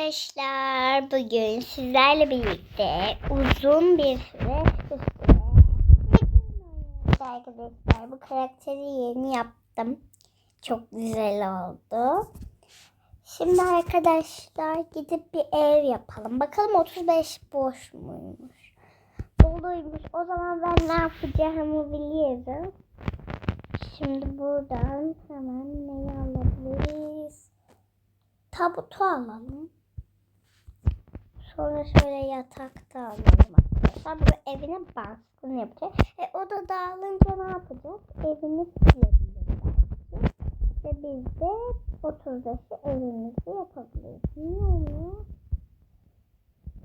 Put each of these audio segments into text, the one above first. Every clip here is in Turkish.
Arkadaşlar bugün sizlerle birlikte uzun bir süre arkadaşlar bu karakteri yeni yaptım. Çok güzel oldu. Şimdi arkadaşlar gidip bir ev yapalım. Bakalım 35 boş muymuş? Doluymuş. O zaman ben ne yapacağımı biliyorum. Şimdi buradan hemen neyi alabiliriz? Tabutu alalım. Sonra şöyle yatakta alalım arkadaşlar. Bu evine baskın yapacak. E o da dağılınca ne yapacak? Evini silebilir belki. Ve biz de 35'i evimizi yapabiliriz. Niye oluyor?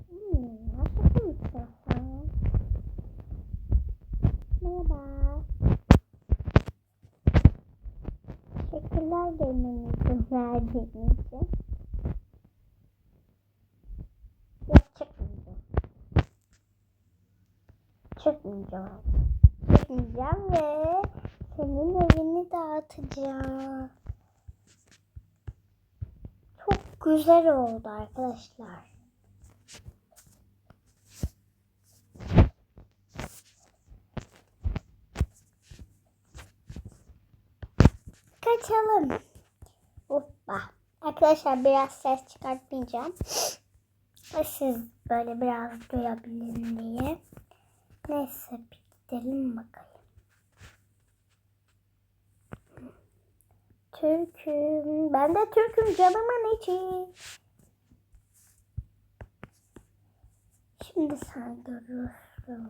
Hmm, nasıl konuşuyorsun? Merhaba. Teşekkürler gelmenizi verdiğiniz için. Yok çıkmayacağım. Çıkmayacağım. Çıkmayacağım ve senin evini dağıtacağım. Çok güzel oldu arkadaşlar. Kaçalım. Hoppa. Arkadaşlar biraz ses çıkartmayacağım. Siz böyle biraz duyabilin diye. Neyse bir gidelim bakalım. Türk'üm. Ben de Türk'üm canımın içi. Şimdi sen görürsün.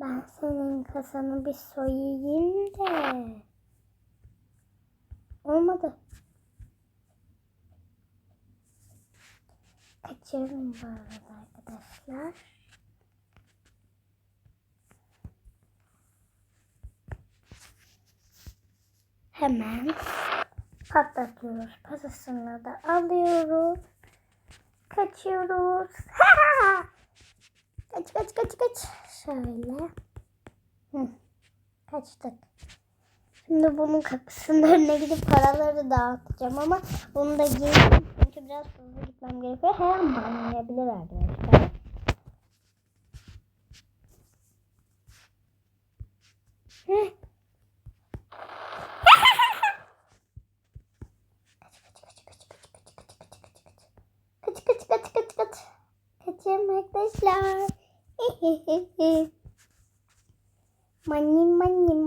Ben senin kasanı bir soyayım da. Olmadı. Kaçıyorum bu arada arkadaşlar. Hemen patlatıyoruz. Pasasını da alıyoruz. Kaçıyoruz. kaç kaç kaç kaç. Şöyle. Hı. Kaçtık. Şimdi bunun kapısının önüne gidip paraları dağıtacağım ama bunu da giyeyim çünkü biraz hızlı gitmem gerekiyor. Her an banlayabilir arkadaşlar. arkadaşlar. മഞ്ഞിൻ മഞ്ഞിൻ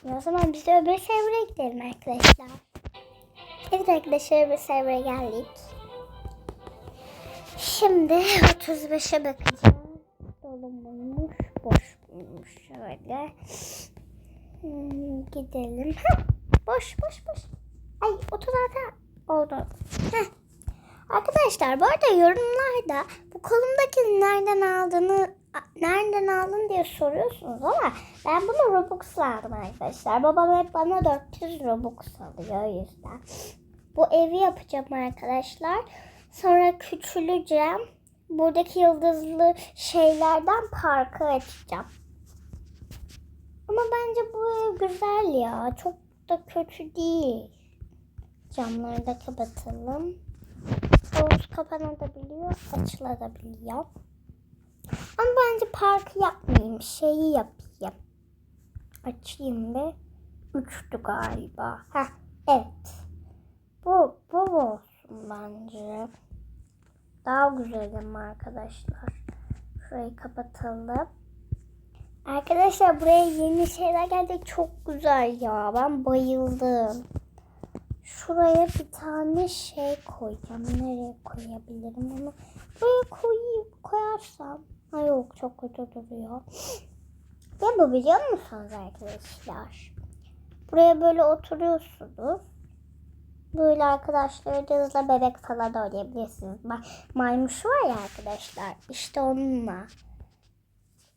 Yapmıyor. O zaman biz de öbür server'a gidelim arkadaşlar. Evet arkadaşlar öbür server'a geldik. Şimdi 35'e bakacağız. Dolu muymuş, boş muymuş şöyle. Hmm, gidelim. Heh, boş, boş, boş. Ay 36 oldu. Heh. Arkadaşlar bu arada yorumlarda bu kolumdaki nereden aldığını nereden aldın diye soruyorsunuz ama ben bunu Robux'la aldım arkadaşlar. Babam hep bana 400 Robux alıyor o yüzden. Bu evi yapacağım arkadaşlar. Sonra küçüleceğim. Buradaki yıldızlı şeylerden parkı açacağım. Ama bence bu ev güzel ya. Çok da kötü değil. Camları da kapatalım. Havuz kapanabiliyor, açılabiliyor. Ama bence parkı yapmayayım, şeyi yapayım. Açayım ve üçtü galiba. Heh, evet. Bu, bu olsun bence. Daha güzelim arkadaşlar. Şurayı kapatalım. Arkadaşlar buraya yeni şeyler geldi. Çok güzel ya. Ben bayıldım. Şuraya bir tane şey koyacağım. Nereye koyabilirim onu? Buraya koyayım. Koyarsam. Ay yok çok kötü duruyor. Ne bu biliyor musunuz arkadaşlar? Buraya böyle oturuyorsunuz. Böyle arkadaşlarınızla bebek falan oynayabilirsiniz. Bak maymuş var ya arkadaşlar. İşte onunla.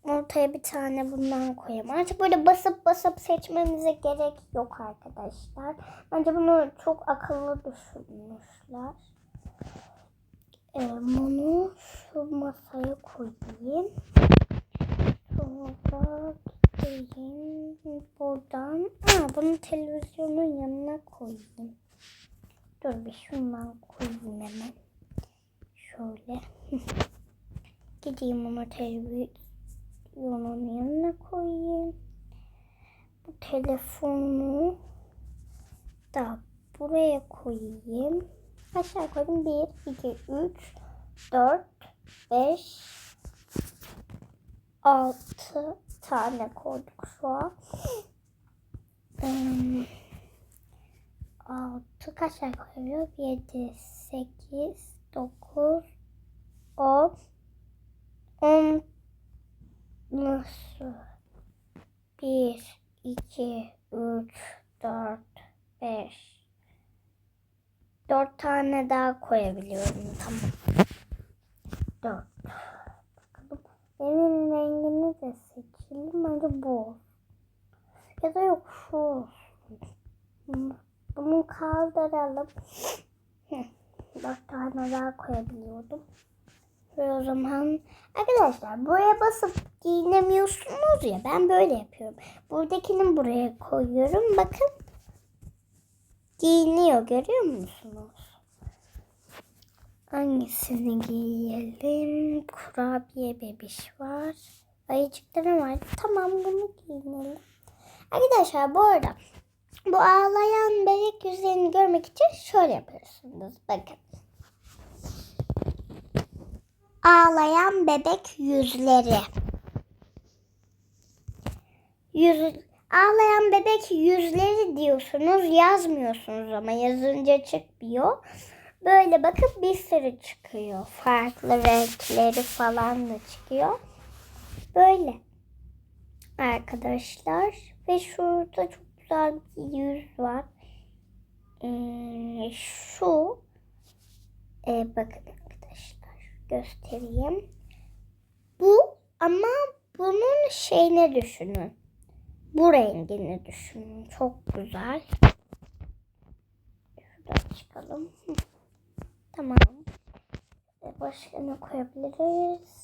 ortaya bir tane bundan koyayım. Artık böyle basıp basıp seçmemize gerek yok arkadaşlar. Bence bunu çok akıllı düşünmüşler. Ee, bunu şu masaya koyayım. Sonra gideyim buradan. Aa, bunu televizyonun yanına koyayım. Dur bir şundan koyayım hemen. Şöyle. Gideyim onu televizyonun yanına koyayım. Bu telefonu da buraya koyayım. Aşağı koydum. 1, 2, 3, 4, 5, 6 tane koyduk şu an. Hmm, 6 kaç tane koyuyor? 7, 8, 9, 10, 10 nasıl? 1, 2, 3, 4, 5, Dört tane daha koyabiliyorum. Tamam. Dört. Bakalım. Evin rengini de seçelim. Bence bu. Ya da yok şu. Bunu kaldıralım. Dört tane daha koyabiliyordum. Ve o zaman arkadaşlar buraya basıp giyinemiyorsunuz ya ben böyle yapıyorum. Buradakini buraya koyuyorum. Bakın giyiniyor görüyor musunuz? Hangisini giyelim? Kurabiye bebiş var. Ayıcıkları var. Tamam bunu giyinelim. Arkadaşlar bu arada bu ağlayan bebek yüzlerini görmek için şöyle yapıyorsunuz. Bakın. Ağlayan bebek yüzleri. Yüz, Ağlayan bebek yüzleri diyorsunuz yazmıyorsunuz ama yazınca çıkmıyor. Böyle bakın bir sürü çıkıyor. Farklı renkleri falan da çıkıyor. Böyle. Arkadaşlar. Ve şurada çok güzel bir yüz var. Ee, şu. Ee, bakın arkadaşlar. Göstereyim. Bu ama bunun şeyini düşünün bu rengini düşünün. Çok güzel. Şuradan çıkalım. Tamam. Başka ne koyabiliriz?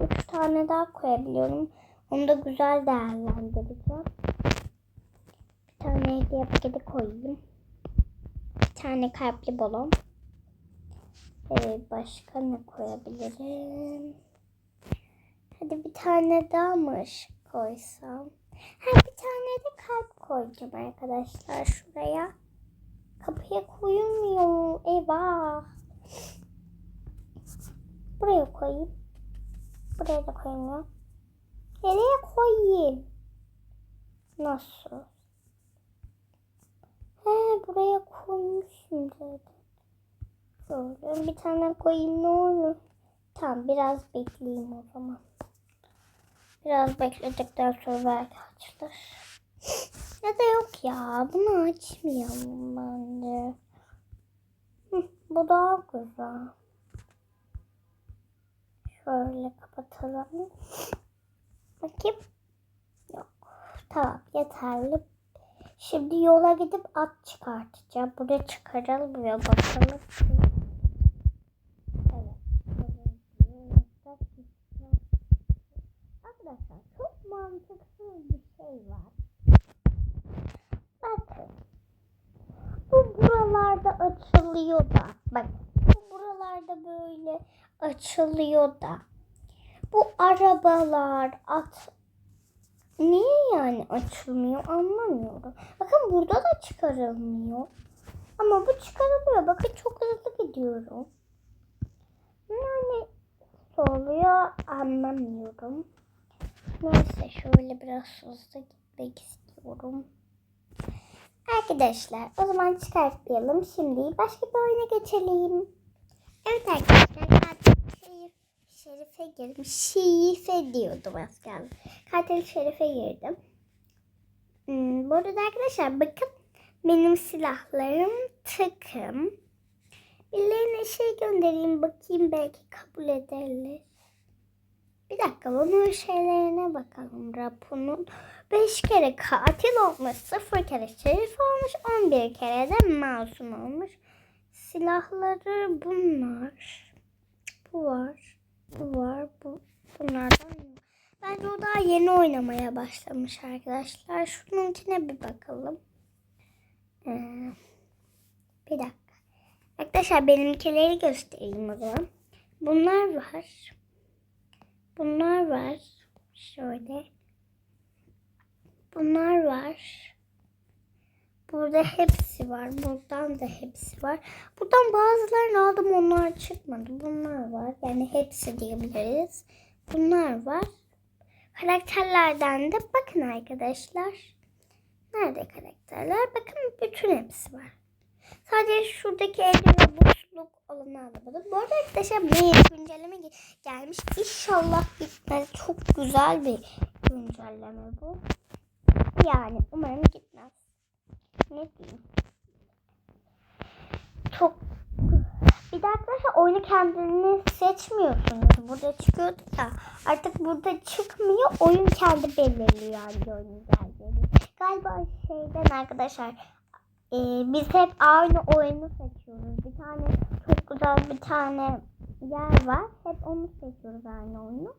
Üç tane daha koyabiliyorum. Onu da güzel değerlendireceğim. Bir tane hediye paketi koyayım. Bir tane kalpli balon. Ee, başka ne koyabilirim? Hadi bir tane daha mı koysam? Ha, bir tane de kalp koyacağım arkadaşlar şuraya. Kapıya koyulmuyor. Eyvah. Buraya koyayım. Buraya da koymuyor. Nereye koyayım? Nasıl? He buraya koymuşum zaten. Şöyle bir tane koyayım ne olur. Tamam biraz bekleyeyim o zaman. Biraz bekledikten sonra belki açılır. Ya da yok ya. Bunu açmayalım bence. Bu daha güzel. Şöyle kapatalım. Bakayım. Yok. Tamam yeterli. Şimdi yola gidip at çıkartacağım. Buraya çıkaralım ya bakalım. Arkadaşlar çok mantıksız bir şey var. Bakın. Bu buralarda açılıyor da. Bak bu buralarda böyle açılıyor da. Bu arabalar at niye yani açılmıyor anlamıyorum. Bakın burada da çıkarılmıyor. Ama bu çıkarılıyor. Bakın çok hızlı gidiyorum. Yani oluyor anlamıyorum. Neyse şöyle biraz hızlı gitmek istiyorum. Arkadaşlar o zaman çıkartmayalım. Şimdi başka bir oyuna geçelim. Evet arkadaşlar katil şerif, şerife girdim. Şerife diyordum az kaldı. Katil şerife girdim. Hmm, bu arada arkadaşlar bakın benim silahlarım takım. Birilerine şey göndereyim bakayım belki kabul ederler. Bir dakika bunun şeylerine bakalım. Rapun'un 5 kere katil olmuş, 0 kere şerif olmuş, 11 kere de masum olmuş. Silahları bunlar. Bu var. Bu var. Bu, bunlardan yok. Bence o daha yeni oynamaya başlamış arkadaşlar. Şununkine bir bakalım. Ee, bir dakika. Arkadaşlar benimkileri göstereyim o zaman. Bunlar var. Bunlar var. Şöyle. Bunlar var. Burada hepsi var. Buradan da hepsi var. Buradan bazılarını aldım onlar çıkmadı. Bunlar var. Yani hepsi diyebiliriz. Bunlar var. Karakterlerden de bakın arkadaşlar. Nerede karakterler? Bakın bütün hepsi var. Sadece şuradaki evrene boşluk olanı alamadım. Bu arada arkadaşlar bir güncelleme ge- gelmiş. İnşallah bitmez. Çok güzel bir güncelleme bu. Yani umarım gitmez. Ne diyeyim? Çok bir de arkadaşlar oyunu kendini seçmiyorsunuz. Burada çıkıyordu ya. Artık burada çıkmıyor. Oyun kendi belirliyor hangi oyun. Galiba şeyden arkadaşlar e, biz hep aynı oyunu seçiyoruz. Bir tane çok güzel bir tane yer var. Hep onu seçiyoruz aynı oyunu.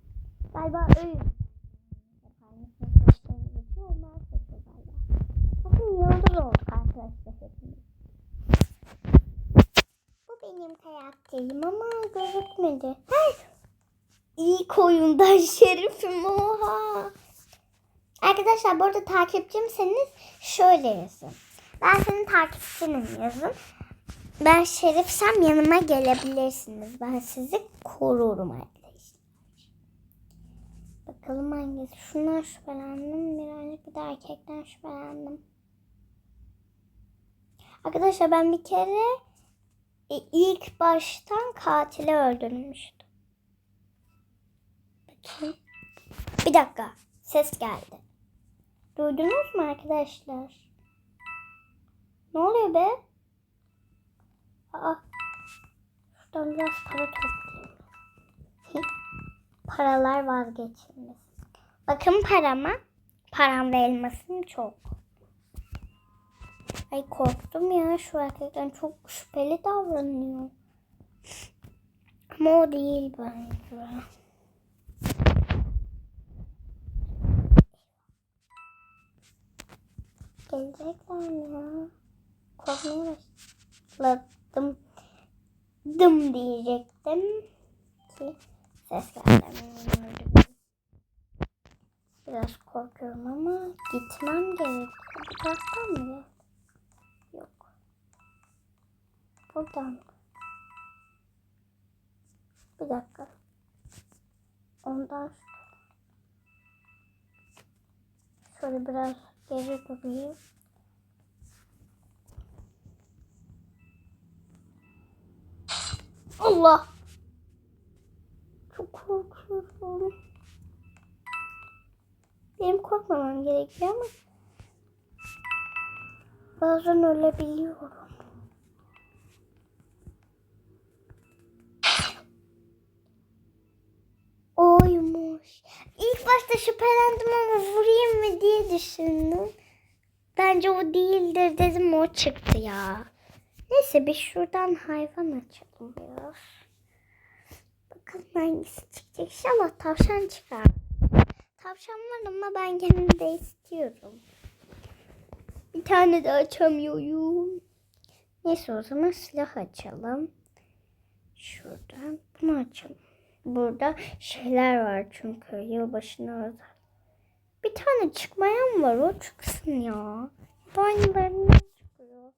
Galiba öyle. Hep aynı seçtiğimiz için galiba. Bakın yıldız olduk arkadaşlar hepimiz. Bu benim karakterim ama gözükmedi. Hey! İlk oyundan şerifim oha. Arkadaşlar bu arada takipçimseniz şöyle yazın. Ben senin takipçinim yazın. Ben şerifsem yanıma gelebilirsiniz. Ben sizi korurum arkadaşlar. Bakalım hangisi. Şundan şüphelendim. Birazcık bir de erkekten şüphelendim. Arkadaşlar ben bir kere e, ilk baştan katili öldürmüştüm. Bakayım. Bir dakika. Ses geldi. Duydunuz mu arkadaşlar? Ne oluyor be? Aa. Şuradan biraz para toplayayım. Paralar vazgeçilmez. Bakın parama. Param ve elmasım çok. Ay korktum ya şu erkekten çok şüpheli davranıyor. Ama o değil bence. Gelecekler ya? Korkmaya başladım. Dım diyecektim Korkmamam gerekiyor ama bazen ölebiliyorum. Oymuş. İlk başta şüphelendim ama vurayım mı diye düşündüm. Bence o değildir dedim o çıktı ya. Neyse bir şuradan hayvan açalım biraz. Bakalım hangisi çıkacak. İnşallah tavşan çıkar. Tavşan var ama ben gene de istiyorum. Bir tane de açamıyorum. Neyse o zaman silah açalım. Şuradan bunu açalım. Burada şeyler var çünkü yılbaşına özel. Bir tane çıkmayan var o çıksın ya. Aynılarından çıkıyor.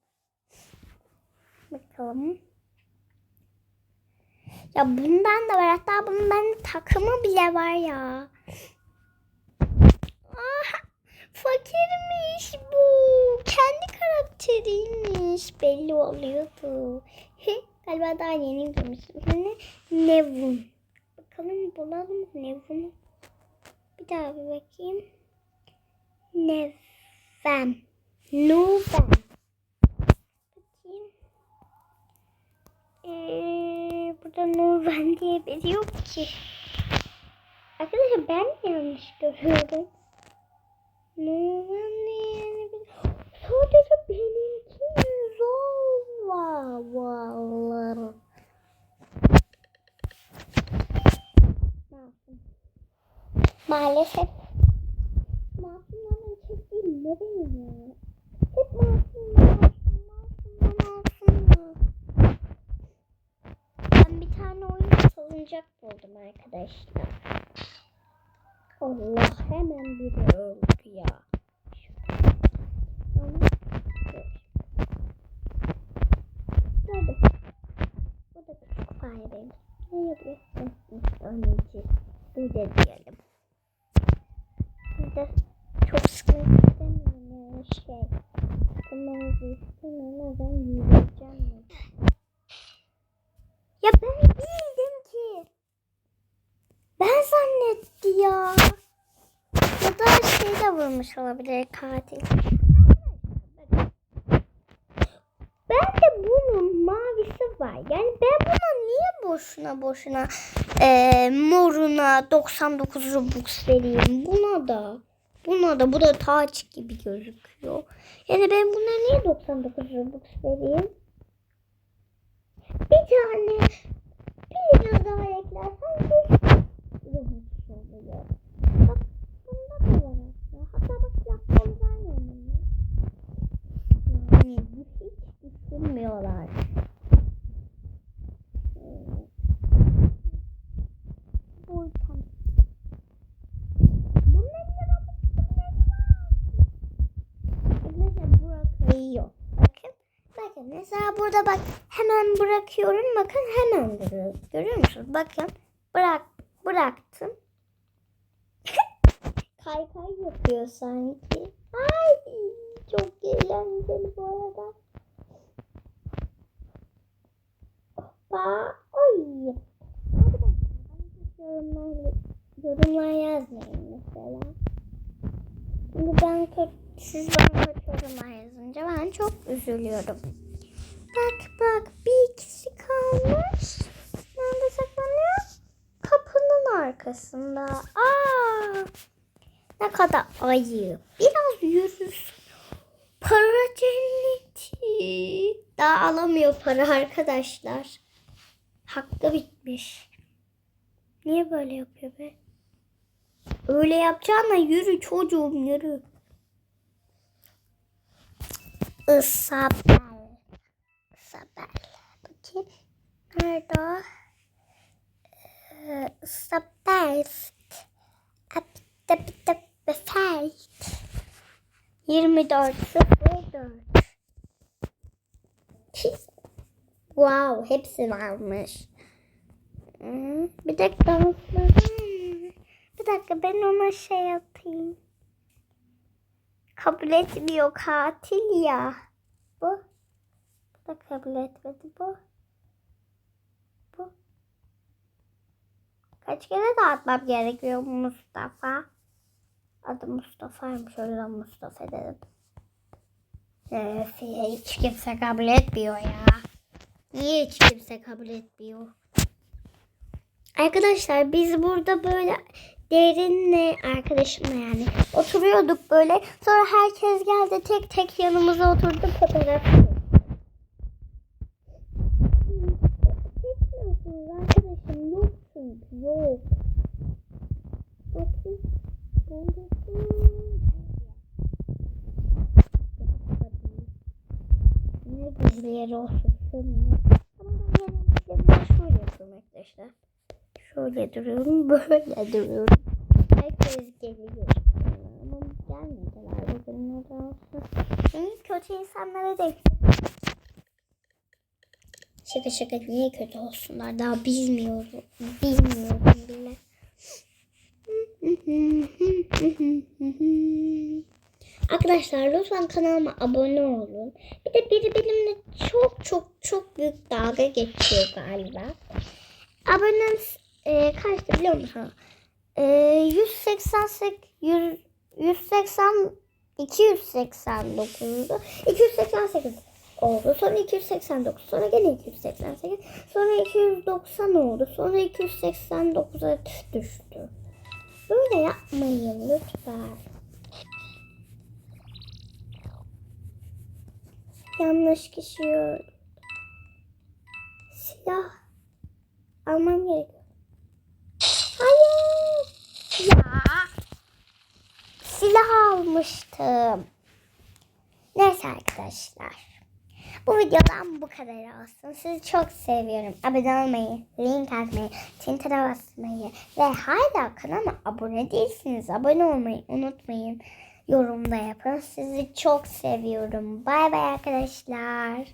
Bakalım. Ya bundan da var. Hatta bunun bende takımı bile var ya. Ah, fakirmiş bu. Kendi karakteriymiş. Belli oluyordu. Galiba daha yeni görmüştüm. Ne? Nevun. Bakalım bulalım Nevun'u. Bir daha bir bakayım. Nevem. Nuvem. Bakayım. Ee, burada Nurben diye biri yok ki. Arkadaşlar ben yanlış görüyorum? Ne ben de yani bir... Sadece benimki yüz. Masum. Maalesef. Masumların çektiği ne benim? Hep masum, masum, masum, masum. Ben bir tane oyun salıncak buldum arkadaşlar. Allah hemen biri öldü ya. Gördüm. Bu da küçük fare. Ne yapıyorsun? Anneciğim. Bir de diyelim. Vurmuş olabilir katil. Ben de bunun mavisi var. Yani ben buna niye boşuna boşuna eee moruna 99 Robux vereyim? Buna da. Buna da. Bu da taç gibi gözüküyor. Yani ben buna niye 99 Robux vereyim? Bir tane bir daha eklersen 100 Robux oluyor. Bak bunda da var aslında. Hatta bak yapmamızdan yanında. Yani bu hiç düşünmüyorlar. Hmm. Bu tam. Bunların da Robux'ları var. Arkadaşlar Burak kayıyor. Bakın. Bakın mesela burada bak hemen bırakıyorum. Bakın hemen duruyor. Görüyor musunuz? Bakın bırak bıraktım. kay kay yapıyor sanki. Ay çok eğlenceli bu arada. Hoppa. Oy. Yorumlar, yorumlar yazmayın mesela. Şimdi ben kötü, siz bana kötü yorumlar yazınca ben çok üzülüyorum. Bak bak bir ikisi kalmış. Nerede saklanıyor? Kapının arkasında. Aa! Ne kadar ayıp. Biraz yürür. Para cenneti. Daha alamıyor para arkadaşlar. Hakkı bitmiş. Niye böyle yapıyor be? Öyle yapacağına yürü çocuğum yürü. Isabel. Isabel. Bakayım. Nerede o? Ee, Isabel. Apta pita befelt. 24 04. Wow, hepsi varmış. Hmm, Bir dakika. Bir dakika ben ona şey yapayım. Kabul etmiyor katil ya. Bu. Bu da kabul etmedi bu. Bu. Kaç kere dağıtmam gerekiyor Mustafa? Adı Mustafa'ymış öyle Mustafa dedim. Ya, hiç kimse kabul etmiyor ya. Niye hiç kimse kabul etmiyor? Arkadaşlar biz burada böyle derinle arkadaşımla yani oturuyorduk böyle. Sonra herkes geldi tek tek yanımıza oturdu fotoğraf. Arkadaşım yok yok. Bakın. Ne gizli yeri olsun. Ama ben genellikle şöyle yapıyorum arkadaşlar. Şöyle duruyorum, böyle duruyorum. Herkes geliyor. Ama gelmediler bugün ne. İyi kötü insanlara denk. Şaka şaka niye kötü olsunlar daha bilmiyorum. Bilmiyorum bile. Arkadaşlar lütfen kanalıma abone olun. Bir de biri benimle çok çok çok büyük dalga geçiyor galiba. Abonem e, kaçtı biliyor musun? E, 188 100, 180 289'du. 288 oldu. Sonra 289. Sonra gene 288. Sonra 290 oldu. Sonra 289'a düştü. Böyle yapmayın lütfen. Yanlış kişi yor- Silah almam gerekiyor. Hayır. Ya. Silah almıştım. Neyse arkadaşlar. Bu videodan bu kadar olsun. Sizi çok seviyorum. Abone olmayı, link atmayı, tintara basmayı ve hala kanala abone değilsiniz. Abone olmayı unutmayın. Yorumda yapın. Sizi çok seviyorum. Bay bay arkadaşlar.